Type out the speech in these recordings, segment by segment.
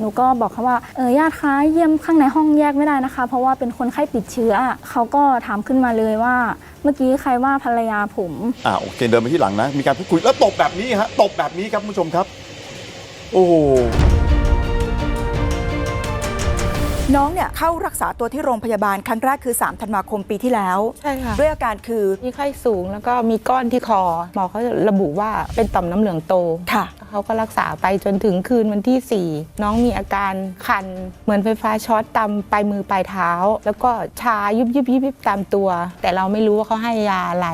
หนูก็บอกเขาว่าเออญาติคะเยี่ยมข้างในห้องแยกไม่ได้นะคะ เพราะว่าเป็นคนไข้ติดเชื้อ เขาก็ถามขึ้นมาเลยว่า เมื่อกี้ใครว่าภรรยาผมอ่าโอเคเดินไปที่หลังนะ มีการพูดคุยแล้วตบแบบนี้ฮะตบแบบนี้ครับคุณผู้ชมครับ โอ้โหน้องเนี่ยเข้ารักษาตัวที่โรงพยาบาลครั้งแรกคือ 3 ธันวาคมปีที่แล้ว ใช่ค่ะ ด้วยอาการคือ มีไข้สูงแล้วก็มีก้อนที่คอ หมอเขาระบุว่าเป็นต่อมน้ำเหลืองโตค่ะ เขาก็รักษาไปจนถึงคืนวันที่ 4 น้องมีอาการคัน เหมือนไฟฟ้าช็อตตามปลายมือปลายเท้า แล้วก็ชายุบยิบยิบยิบตามตัว แต่เราไม่รู้ว่าเขาให้ยาอะไร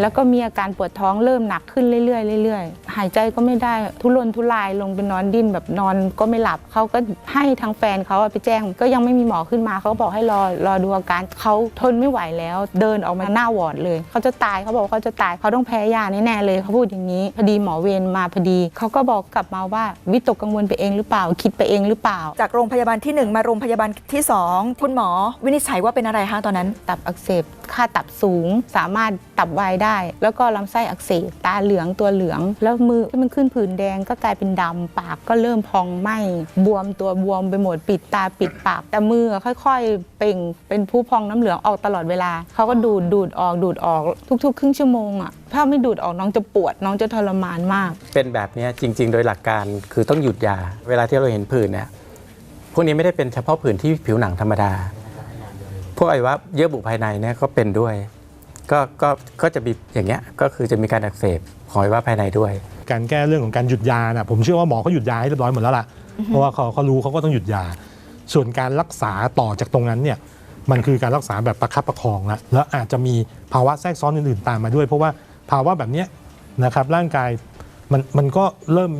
แล้วก็มีอาการปวดท้องเริ่มหนักขึ้นเรื่อยๆเรื่อยๆ หายใจก็ไม่ได้ทุรนทุรายลงไปนอนดิ้นแบบนอนก็ไม่หลับเขาก็ให้ทางแฟนเขาไปแจ้ง ก็ยังไม่มีหมอขึ้นมาเขาบอกให้รอรอดูอาการเขาทนไม่ไหวแล้ว เดินออกมาหน้าวอร์ดเลยเขาจะตายเขาบอกเขาจะตายเขาต้องแพ้ยาแน่ๆเลยเขาพูดอย่างนี้พอดีหมอเวรมาพอดีเขาก็บอกกลับมาว่าวิตกกังวลไปเองหรือเปล่า คิดไปเองหรือเปล่า จากโรงพยาบาลทีหนึ่1 มาโรงพยาบาลที่ 2 คุณหมอ วินิจฉัยว่าเป็นอะไรคะตอนนั้น ตับอักเสบ ค่าตับสูง สามารถตับวายได้ แล้วก็ลำไส้อักเสบ ตาเหลืองตัวเหลือง แล้วมือที่มันขึ้นผื่นแดงก็กลายเป็นดำปากก็เริ่มพองไหมบวมตัวบวมไปหมดปิดตาปิดปาก แต่มือค่อยๆ เป่งเป็นผู้พองน้ำเหลืองออกตลอดเวลาเขาก็ดูดดูดออกดูดออกทุก ๆ ครึ่งชั่วโมงอะ ถ้าไม่ดูดออกน้องจะปวด น้องจะทรมานมาก เป็นแบบเนี้ยจริง ๆ โดยหลักการคือต้องหยุดยา เวลาที่เราเห็นผื่นเนี่ยพวกนี้ไม่ได้เป็นเฉพาะผื่นที่ผิวหนังธรรมดา พวกไอ้ว่าเยื่อบุภายในเนี่ยก็เป็นด้วย ก็ก็ก็จะมีอย่างเงี้ยก็คือจะมีการอักเสบของไอ้ว่าภายในด้วย การแก้เรื่องของการหยุดยานะผมเชื่อว่าหมอเขาหยุดยาให้เรียบร้อยหมดแล้วล่ะเพราะว่าเขาเขารู้เขาก็ต้องหยุดยา ส่วนการรักษาต่อจากตรงนั้นเนี่ยมันคือการรักษาแบบประคับประคองละแล้วอาจจะมีภาวะแทรกซ้อนอื่นๆตามมาด้วย เพราะว่า ภาวะแบบเนี้ยนะครับร่างกายมันมันก็เริ่ม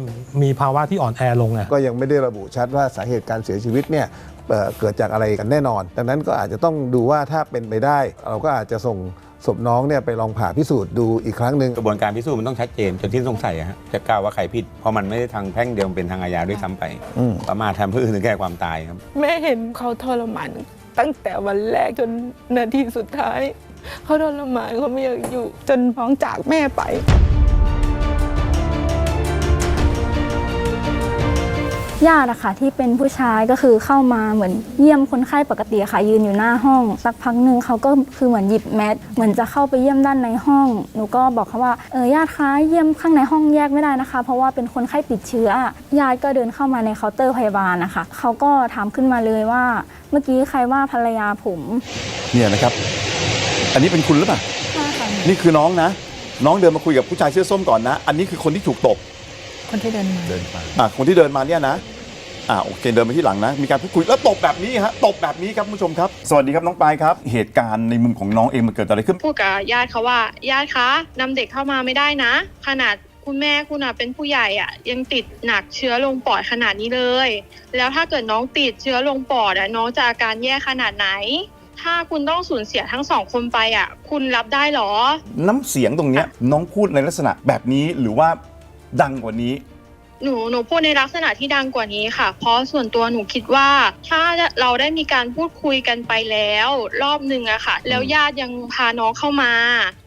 มีภาวะที่อ่อนแอลงไงก็ยังไม่ได้ระบุชัดว่าสาเหตุการเสียชีวิตเนี่ยเอ่อเกิดจากอะไรกันแน่นอน ดังนั้นก็อาจจะต้องดูว่าถ้าเป็นไปได้ เราก็อาจจะส่งศพน้องเนี่ยไปลองผ่าพิสูจน์ดูอีกครั้งหนึ่ง กระบวนการพิสูจน์มันต้องชัดเจนจนที่สงสัยอะฮะจะกล่าวว่าใครผิด เพราะมันไม่ได้ทางแพ่งเดียวมันเป็นทางอาญาด้วยซ้ำไป อืม ประมาททำเพื่ออื่นถึงแก่ความตายครับ แม่เห็นเขาทรมานตั้งแต่วันแรกจนนาทีสุดท้าย เขาทรมานเขาไม่อยากอยู่ จนน้องจากแม่ไป ญาติอะค่ะที่เป็นผู้ชายก็คือเข้ามาเหมือนเยี่ยมคนไข้ปกติอะค่ะ ยืนอยู่หน้าห้อง สักพักหนึ่งเขาก็คือเหมือนหยิบแมสเหมือนจะเข้าไปเยี่ยมด้านในห้องหนูก็บอกเขาว่าเออญาติคะเยี่ยมข้างในห้องแยกไม่ได้นะคะ เพราะว่าเป็นคนไข้ติดเชื้อญาติก็เดินเข้ามาในเคาน์เตอร์พยาบาลนะคะเขาก็ถามขึ้นมาเลยว่า เมื่อกี้ใครว่าภรรยาผม เนี่ยนะครับ อันนี้เป็นคุณหรือเปล่าใช่ค่ะนี่คือน้องนะ น้องเดินมาคุยกับผู้ชายเสื้อส้มก่อนนะ อันนี้คือคนที่ถูกตบ คนที่เดินมาอะคนที่เดินมาเนี่ยนะอ่าโอเคเดินไปที่หลังนะ มีการพูดคุยแล้วตบแบบนี้ฮะตบแบบนี้ครับคุณผู้ชมครับ สวัสดีครับน้องปลายครับ เหตุการณ์ในมุมของน้องเองมันเกิดอะไรขึ้นพูดกับญาติเขาว่าญาติคะนำเด็กเข้ามาไม่ได้นะ ขนาดคุณแม่คุณอะเป็นผู้ใหญ่อะยังติดหนักเชื้อลงปอดขนาดนี้เลย แล้วถ้าเกิดน้องติดเชื้อลงปอดอะน้องจะอาการแย่ขนาดไหน ถ้าคุณต้องสูญเสียทั้งสองคนไปอะคุณรับได้เหรอ น้ำเสียงตรงเนี้ยน้องพูดในลักษณะแบบนี้หรือว่าดังกว่านี้ หนูหนูพูดในลักษณะที่ดังกว่านี้ค่ะ เพราะส่วนตัวหนูคิดว่า ถ้าเราได้มีการพูดคุยกันไปแล้ว รอบหนึ่งอะค่ะ แล้วญาติยังพาน้องเข้ามา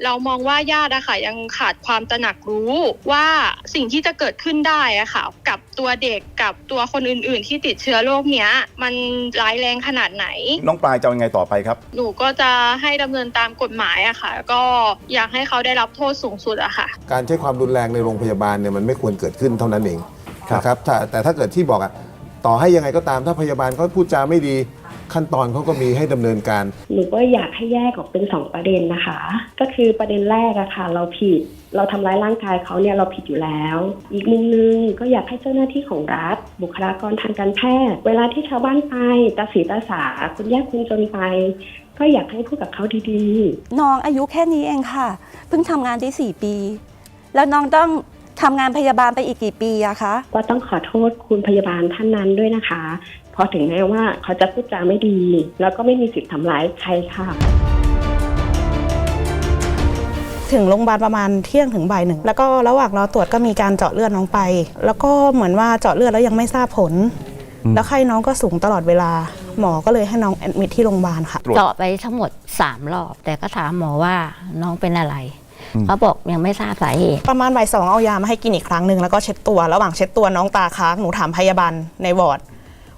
เรามองว่าญาติอะค่ะยังขาดความตระหนักรู้ว่าสิ่งที่จะเกิดขึ้นได้อะค่ะ กับ ตัวเด็กกับตัวคนอื่น ๆ ที่ติดเชื้อโรคเนี้ย มันร้ายแรงขนาดไหน น้องปลายจะเอายังไงต่อไปครับ หนูก็จะให้ดำเนินตามกฎหมายอะค่ะ ก็อยากให้เขาได้รับโทษสูงสุดอะค่ะ การใช้ความรุนแรงในโรงพยาบาลเนี่ยมันไม่ควรเกิดขึ้นเท่านั้นเองครับ นะครับถ้าแต่ถ้าเกิดที่บอกอะต่อให้ยังไงก็ตามถ้าพยาบาลเขาพูดจาไม่ดี ขั้นตอนเขาก็มีให้ดำเนินการ หนูก็อยากให้แยกออกเป็นสองประเด็นนะคะ ก็คือประเด็นแรกอะค่ะ เราผิด เราทำร้ายร่างกายเขาเนี่ยเราผิดอยู่แล้ว อีกมุมนึงก็อยากให้เจ้าหน้าที่ของรัฐ บุคลากรทางการแพทย์ เวลาที่ชาวบ้านไปตาสีตาสาคุณยากคุณจนไป ก็อยากให้พูดกับเขาดีๆน้องอายุแค่นี้เองค่ะ เพิ่งทำงานได้ 4 ปี แล้วน้องต้องทำงานพยาบาลไปอีกกี่ปีอะคะก็ต้องขอโทษคุณพยาบาลท่านนั้นด้วยนะคะเพ ราะถึงแม้ว่าเขาจะพูดจาไม่ดี แล้วก็ไม่มีสิทธิ์ทำร้ายใครค่ะ ถึงโรงพยาบาลประมาณเที่ยงถึงบ่ายหนึ่ง แล้วก็ระหว่างรอตรวจก็มีการเจาะเลือดน้องไป แล้วก็เหมือนว่าเจาะเลือดแล้วยังไม่ทราบผล แล้วไข้น้องก็สูงตลอดเวลา หมอก็เลยให้น้องแอดมิทที่โรงพยาบาลค่ะตรวจเจาะไปทั้งหมด 3 รอบ แต่ก็ถามหมอว่าน้องเป็นอะไร เขาบอกยังไม่ทราบสาเหตุ ประมาณบ่ายสองเอายามาให้กินอีกครั้งหนึ่งแล้วก็เช็ดตัว ระหว่างเช็ดตัวน้องตาค้างหนูถามพยาบาลในวอร์ด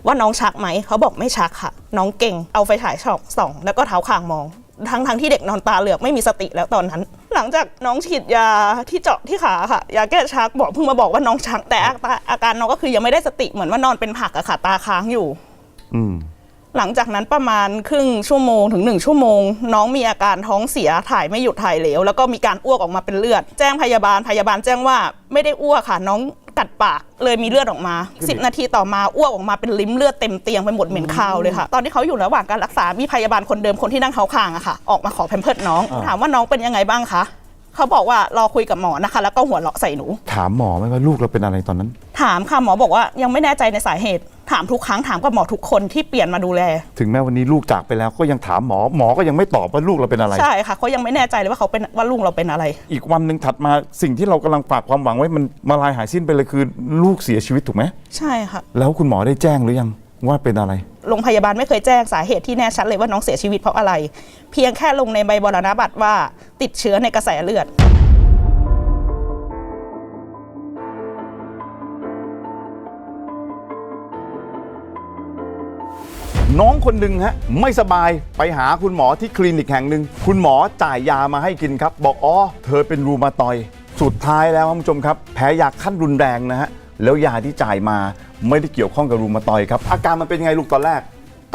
ว่าน้องชักไหมเขาบอกไม่ชักค่ะ น้องเก่งเอาไฟฉายส่องส่องแล้วก็เท้าคางมอง ทั้งทั้งที่เด็กนอนตาเหลือกไม่มีสติแล้วตอนนั้น หลังจากน้องฉีดยาที่เจาะที่ขาค่ะยาแก้ชักบอกเพิ่งมาบอกว่าน้องชักแต่อาการอาการน้องก็คือยังไม่ได้สติเหมือนว่านอนเป็นผักอะค่ะตาค้างอยู่ อืมหลังจากนั้นประมาณครึ่งชั่วโมงถึงหนึ่งชั่วโมง น้องมีอาการท้องเสียถ่ายไม่หยุดถ่ายเหลวแล้วก็มีการอ้วกออกมาเป็นเลือด แจ้งพยาบาลพยาบาลแจ้งว่าไม่ได้อ้วกค่ะ น้อง กัดปากเลยมีเลือดออกมา 10 นาทีต่อมาอ้วกออกมาเป็นลิ้มเลือดเต็มเตียงไปหมดเหม็นคาวเลยค่ะ ตอนที่เขาอยู่ระหว่างการรักษามีพยาบาลคนเดิมคนที่นั่งเขาคางอะค่ะ ออกมาขอแพมเพิร์ดน้องอ่าถามว่าน้องเป็นยังไงบ้างคะ เขาบอกว่ารอคุยกับหมอนะคะ แล้วก็หัวเราะใส่หนู ถามหมอไหมว่าลูกเราเป็นอะไรตอนนั้น ถามค่ะหมอบอกว่ายังไม่แน่ใจในสาเหตุ ถามทุกครั้งถามกับหมอทุกคนที่เปลี่ยนมาดูแล ถึงแม้วันนี้ลูกจากไปแล้วก็ยังถามหมอหมอก็ยังไม่ตอบว่าลูกเราเป็นอะไร ใช่ค่ะเขายังไม่แน่ใจเลยว่าเขาเป็นว่าลูกเราเป็นอะไร อีกวันหนึ่งถัดมาสิ่งที่เรากำลังฝากความหวังไว้มันมาลายหายสิ้นไปเลยคือลูกเสียชีวิตถูกไหมใช่ค่ะ แล้วคุณหมอได้แจ้งหรือยัง ว่าเป็นอะไร โรงพยาบาลไม่เคยแจ้งสาเหตุที่แน่ชัดเลยว่าน้องเสียชีวิตเพราะอะไร เพียงแค่ลงในใบบรณบัตรว่าติดเชื้อในกระแสเลือด น้องคนหนึ่งฮะไม่สบายไปหาคุณหมอที่คลินิกแห่งหนึ่งคุณหมอจ่ายยามาให้กินครับ บอกอ๋อเธอเป็นรูมาตอยด์สุดท้ายแล้วท่านผู้ชมครับ แพ้ยาขั้นรุนแรงนะฮะแล้วยาที่จ่ายมา ไม่ได้เกี่ยวข้องกับรูมาตอยด์ครับ อาการมันเป็นยังไงลูกตอนแรก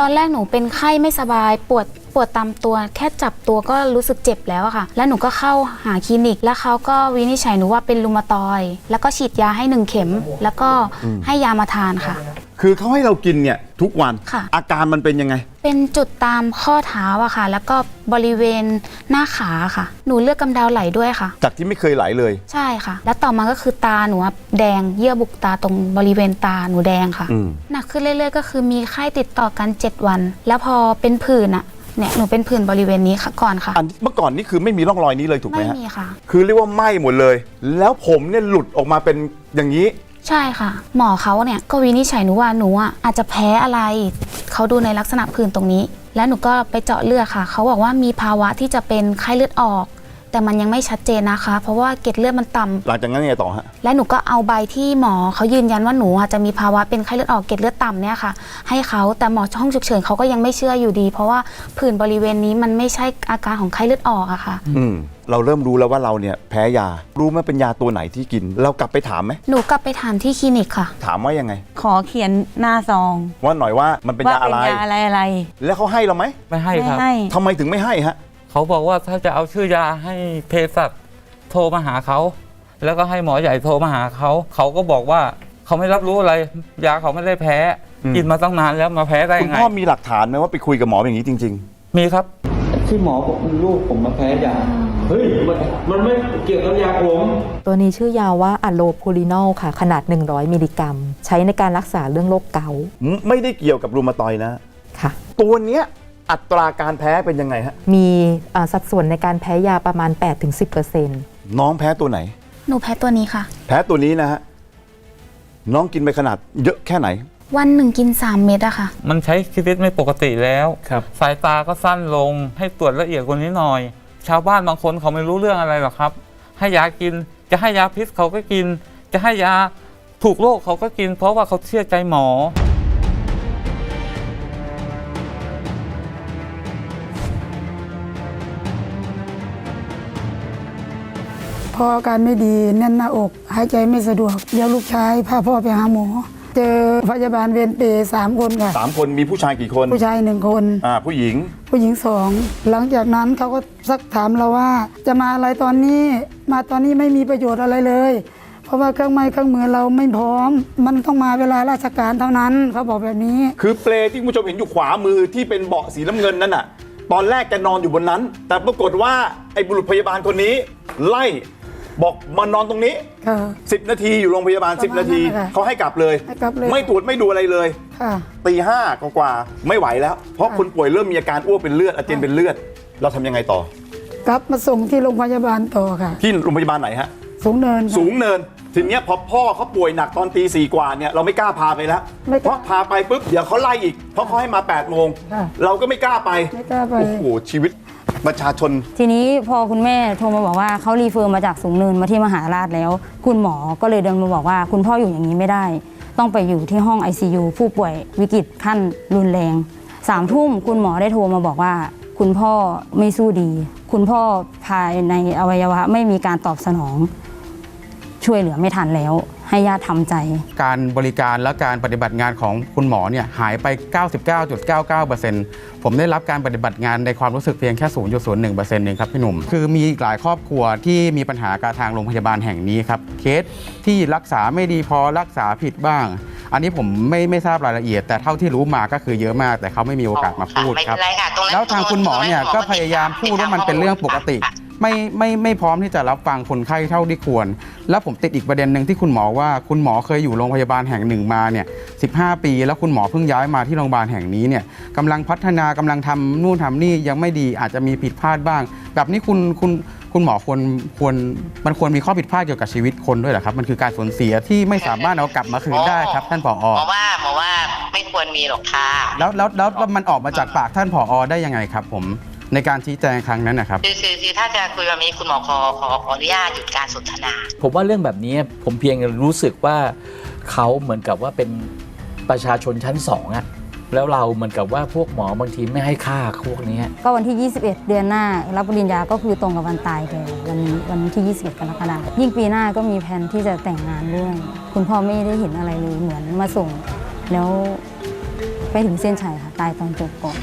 ตอนแรกหนูเป็นไข้ไม่สบายปวดปวดตามตัว แค่จับตัวก็รู้สึกเจ็บแล้วอะค่ะ แล้วหนูก็เข้าหาคลินิก แล้วเขาก็วินิจฉัยหนูว่าเป็นรูมาตอยด์แล้วก็ฉีดยาให้หนึ่งเข็ม แล้วก็อืมให้ยามาทานค่ะ คือเขาให้เรากินเนี่ยทุกวัน ค่ะ อาการมันเป็นยังไง เป็นจุดตามข้อเท้าอะค่ะ แล้วก็บริเวณหน้าขาค่ะ หนูเลือดกำเดาไหลด้วยค่ะ จากที่ไม่เคยไหลเลย ใช่ค่ะ แล้วต่อมาก็คือตาหนูอะแดงเยื่อบุกตาตรงบริเวณตาหนูแดงค่ะอืม หนักขึ้นเรื่อยๆ ก็คือมีไข้ติดต่อกัน 7 วัน แล้วพอเป็นผื่นอะเนี่ยหนูเป็นผื่นบริเวณนี้ค่ะก่อนค่ะ อันเมื่อก่อนนี่คือไม่มีร่องรอยนี้เลยถูกไหมไม่ฮะมีค่ะ คือเรียกว่าไหม้หมดเลย แล้วผมเนี่ยหลุดออกมาเป็นอย่างนี้ ใช่ค่ะ หมอเขาเนี่ยก็วินิจฉัยหนูว่าหนูอะอาจจะแพ้อะไร เขาดูในลักษณะผื่นตรงนี้ แล้วหนูก็ไปเจาะเลือดค่ะ เขาบอกว่ามีภาวะที่จะเป็นไข้เลือดออก แต่มันยังไม่ชัดเจนนะคะ เพราะว่าเกล็ดเลือดมันต่ำหลังจากนั้นยังไงต่อฮะ และหนูก็เอาใบที่หมอเขายืนยันว่าหนูอาจจะมีภาวะเป็นไข้เลือดออกเกล็ดเลือดต่ำเนี่ยค่ะ ให้เขาแต่หมอห้องฉุกเฉินเขาก็ยังไม่เชื่ออยู่ดี เพราะว่าผื่นบริเวณนี้มันไม่ใช่อาการของไข้เลือดออกอะค่ะ อืม เราเริ่มรู้แล้วว่าเราเนี่ยแพ้ยา รู้ไหมเป็นยาตัวไหนที่กิน เรากลับไปถามไหม หนูกลับไปถามที่คลินิกค่ะ ถามว่ายังไง ขอเขียนหน้าซองว่าหน่อยว่ามันเป็นยาอะไรว่เป็นยาอะไรอะไร แล้วเขาให้เราไหมไม่ให้ครับไม่ให้ ทำไมถึงไม่ให้ฮะ เขาบอกว่าถ้าจะเอาชื่อยาให้เภสัชโทรมาหาเขา แล้วก็ให้หมอใหญ่โทรมาหาเขา เขาก็บอกว่าเขาไม่รับรู้อะไร ยาเขาไม่ได้แพ้อืมกินมาตั้งนานแล้วมาแพ้ได้คุณไง พ่อมีหลักฐานไหมว่าไปคุยกับหมออย่างนี้จริง มีครับ ที่หมอบอกลูกผมมาแพ้ยา เฮ้ย มันมันไม่เกี่ยวกับยาผม ตัวนี้ชื่อยาว่าอะโลโพลินอลค่ะ ขนาด 100 มิลลิกรัม ใช้ในการรักษาเรื่องโรคเกาต์ๆ ไม่ได้เกี่ยวกับรูมาตอยด์นะ ค่ะ ตัวเนี้ย อัตราการแพ้เป็นยังไงฮะ มีอ่าสัดส่วนในการแพ้ยาประมาณ 8-10%น้องแพ้ตัวไหน หนูแพ้ตัวนี้ค่ะ แพ้ตัวนี้นะฮะ น้องกินไปขนาดเยอะแค่ไหน วันหนึ่งกิน 3 เม็ดอะค่ะ มันใช้ชีวิตไม่ปกติแล้วสายตาก็สั้นลง ให้ตรวจละเอียดกว่านี้หน่อย ชาวบ้านบางคนเขาไม่รู้เรื่องอะไรหรอกครับ ให้ยากิน จะให้ยาพิษเขาก็กิน จะให้ยาถูกโรคเขาก็กิน เพราะว่าเขาเชื่อใจหมอ พออาการไม่ดีแน่นหน้าอก หายใจไม่สะดวกเดี๋ยวลูกชายพาพ่อไปหาหมอ เจอพยาบาลเวรเปรย์สามคนค่ะ สามคนมีผู้ชายกี่คนผู้ชายหนึ่งคน อ่าผู้หญิง ผู้หญิงสอง หลังจากนั้นเขาก็ซักถามเราว่า จะมาอะไรตอนนี้ มาตอนนี้ไม่มีประโยชน์อะไรเลย เพราะว่าเครื่องไม้เครื่องมือเราไม่พร้อม มันต้องมาเวลาราชการเท่านั้นเขาบอกแบบนี้ คือเปลที่คุณผู้ชมเห็นอยู่ขวามือที่เป็นเบาะสีน้ำเงินนั่นน่ะ ตอนแรกแกนอนอยู่บนนั้น แต่ปรากฏว่าไอ้บุรุษพยาบาลคนนี้ ไล่ บอกมานอนตรงนี้ ค่ะ 10 นาทีอยู่โรงพยาบาล ประมาณ10 นาทีนั้นแหละเขาให้กลับเลย ให้กลับเลย ไม่ตรวจไม่ดูอะไรเลยค่ะ ตีห้ากว่าๆไม่ไหวแล้ว เพราะคนป่วยเริ่มมีอาการอ้วกเป็นเลือดอาเจียนเป็นเลือด เราทำยังไงต่อ กลับมาส่งที่โรงพยาบาลต่อค่ะ ที่โรงพยาบาลไหนฮะ สูงเนินค่ะ สูงเนิน ทีเนี้ยพอพ่อเขาป่วยหนักตอนตีสี่กว่าเนี่ยเราไม่กล้าพาไปแล้ว ไม่กเพล้าราะพาไปปุ๊บเดี๋ยวเขาไล่อีก เพราะเขาให้มา8ปดโมงค่ะ เราก็ไม่กล้าไป ไม่กล้าไป โอ้โหชีวิต ประชาชน ทีนี้พอคุณแม่โทรมาบอกว่าเขารีเฟอร์มาจากสูงเนินมาที่มหาราชแล้ว คุณหมอก็เลยเดินมาบอกว่าคุณพ่ออยู่อย่างนี้ไม่ได้ ต้องไปอยู่ที่ห้อง ICU ผู้ป่วยวิกฤตขั้นรุนแรงสามทุ่มคุณหมอได้โทรมาบอกว่า คุณพ่อไม่สู้ดี คุณพ่อภายในอวัยวะไม่มีการตอบสนอง ช่วยเหลือไม่ทันแล้ว ให้ญาติทำใจ การบริการและการปฏิบัติงานของคุณหมอเนี่ยหายไป 99.99%ผมได้รับการปฏิบัติงานในความรู้สึกเพียงแค่ 0.01%เองครับพี่หนุ่ม คือมีอีกหลายครอบครัวที่มีปัญหากับทางโรงพยาบาลแห่งนี้ครับ เคสที่รักษาไม่ดีพอรักษาผิดบ้าง อันนี้ผมไม่ไม่ทราบรายละเอียด แต่เท่าที่รู้มาก็คือเยอะมาก แต่เขาไม่มีโอกาสมาพูดครับ แล้วทางคุณหมอเนี่ยก็พยายามพูดว่ามันเป็นเรื่องปกติ ไม่ไม่ไม่พร้อมที่จะรับฟังคนไข้เท่าที่ควร แล้วผมติดอีกประเด็นหนึ่งที่คุณหมอว่าคุณหมอเคยอยู่โรงพยาบาลแห่งหนึ่งมาเนี่ย15ปี แล้วคุณหมอเพิ่งย้ายมาที่โรงพยาบาลแห่งนี้เนี่ยกำลังพัฒนากำลังทำนู่นทำนี่ยังไม่ดีอาจจะมีผิดพลาดบ้าง แบบนี้คุณคุณคุณหมอควรควรมันควรมีข้อผิดพลาดเกี่ยวกับชีวิตคนด้วยเหรอครับ มันคือการสูญเสียที่ไม่สามารถเอากลับมาคืนได้ครับท่านผอหมอว่าหมอว่าไม่ควรมีหรอกค่ะแล้วแล้วแล้วแล้วมันออกมาจากปากท่านผอได้ยังไงครับผม ในการชี้แจงครั้งนั้นนะครับ คือคือคือถ้าจะคุยแบบนี้คุณหมอขอขอขออนุญาตหยุดการสนทนา ผมว่าเรื่องแบบนี้ผมเพียงรู้สึกว่าเขาเหมือนกับว่าเป็นประชาชนชั้นสองอะแล้วเราเหมือนกับว่าพวกหมอบางทีไม่ให้ค่าพวกนี้ ก็วันที่ 21 เดือนหน้า รับปริญญาก็คือตรงกับวันตายแกวันนี้วันที่ 21 กรกฎาคมยิ่งปีหน้าก็มีแผนที่จะแต่งงานด้วย คุณพ่อไม่ได้เห็นอะไรเลยเหมือนมาส่ง แล้วไปถึงเส้นชัยค่ะ ตายตอนจบก่อน